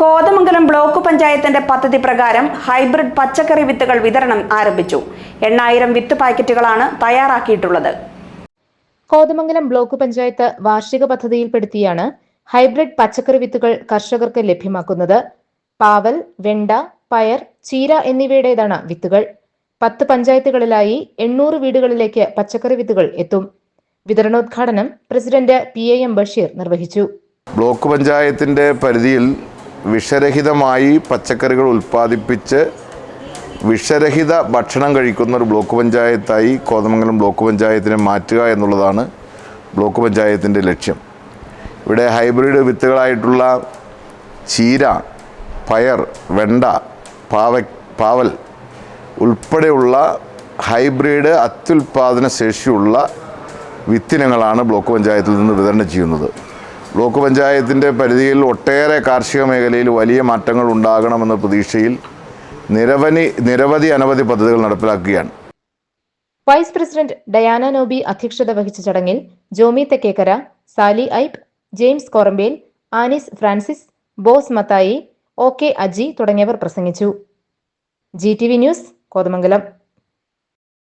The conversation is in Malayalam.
കോതമംഗലം ബ്ലോക്ക് പഞ്ചായത്തിന്റെ പദ്ധതി പ്രകാരം ഹൈബ്രിഡ് പച്ചക്കറി വിത്തുകൾ വിതരണം ആരംഭിച്ചു. എണ്ണായിരം വിത്ത് പാക്കറ്റുകളാണ് തയ്യാറാക്കിയിട്ടുള്ളത്. കോതമംഗലം ബ്ലോക്ക് പഞ്ചായത്ത് വാർഷിക പദ്ധതിയിൽപ്പെടുത്തിയാണ് ഹൈബ്രിഡ് പച്ചക്കറി വിത്തുകൾ കർഷകർക്ക് ലഭ്യമാക്കുന്നത്. പാവൽ വെണ്ട പയർ ചീര എന്നിവയുടേതാണ് വിത്തുകൾ. പത്ത് പഞ്ചായത്തുകളിലായി എണ്ണൂറ് വീടുകളിലേക്ക് പച്ചക്കറി വിത്തുകൾ എത്തും. വിതരണോദ്ഘാടനം president P A M Basheer നിർവഹിച്ചു. ബ്ലോക്ക് പഞ്ചായത്തിന്റെ പരിധിയിൽ വിഷരഹിതമായി പച്ചക്കറികൾ ഉൽപ്പാദിപ്പിച്ച് വിഷരഹിത ഭക്ഷണം കഴിക്കുന്ന ഒരു ബ്ലോക്ക് പഞ്ചായത്തായി കോതമംഗലം ബ്ലോക്ക് പഞ്ചായത്തിനെ മാറ്റുക എന്നുള്ളതാണ് ബ്ലോക്ക് പഞ്ചായത്തിന്റെ ലക്ഷ്യം. ഇവിടെ ഹൈബ്രിഡ് വിത്തുകളായിട്ടുള്ള ചീര പയർ വെണ്ട പാവ പാവൽ ഉൾപ്പെടെയുള്ള ഹൈബ്രിഡ് അത്യുൽപാദന ശേഷിയുള്ള വിത്തിനങ്ങളാണ് ബ്ലോക്ക് പഞ്ചായത്തിൽ നിന്ന് വിതരണം ചെയ്യുന്നത്. ബ്ലോക്ക് പഞ്ചായത്തിന്റെ പരിധിയിൽ ഒട്ടേറെ കാർഷിക മേഖലയിൽ വലിയ മാറ്റങ്ങൾ ഉണ്ടാകണമെന്ന പ്രതീക്ഷയിൽ നിരവധി നിരവധി അനവധി പദ്ധതികൾ നടപ്പിലാക്കുകയാണ്. വൈസ് പ്രസിഡന്റ് ഡയാന നോബി അധ്യക്ഷത വഹിച്ച ചടങ്ങിൽ Jomy Thekkekara Sally ഐബ് James Korambel Anis Francis Bose Mathai O K Aji തുടങ്ങിയവർ പ്രസംഗിച്ചു. G T V news Kothamangalam.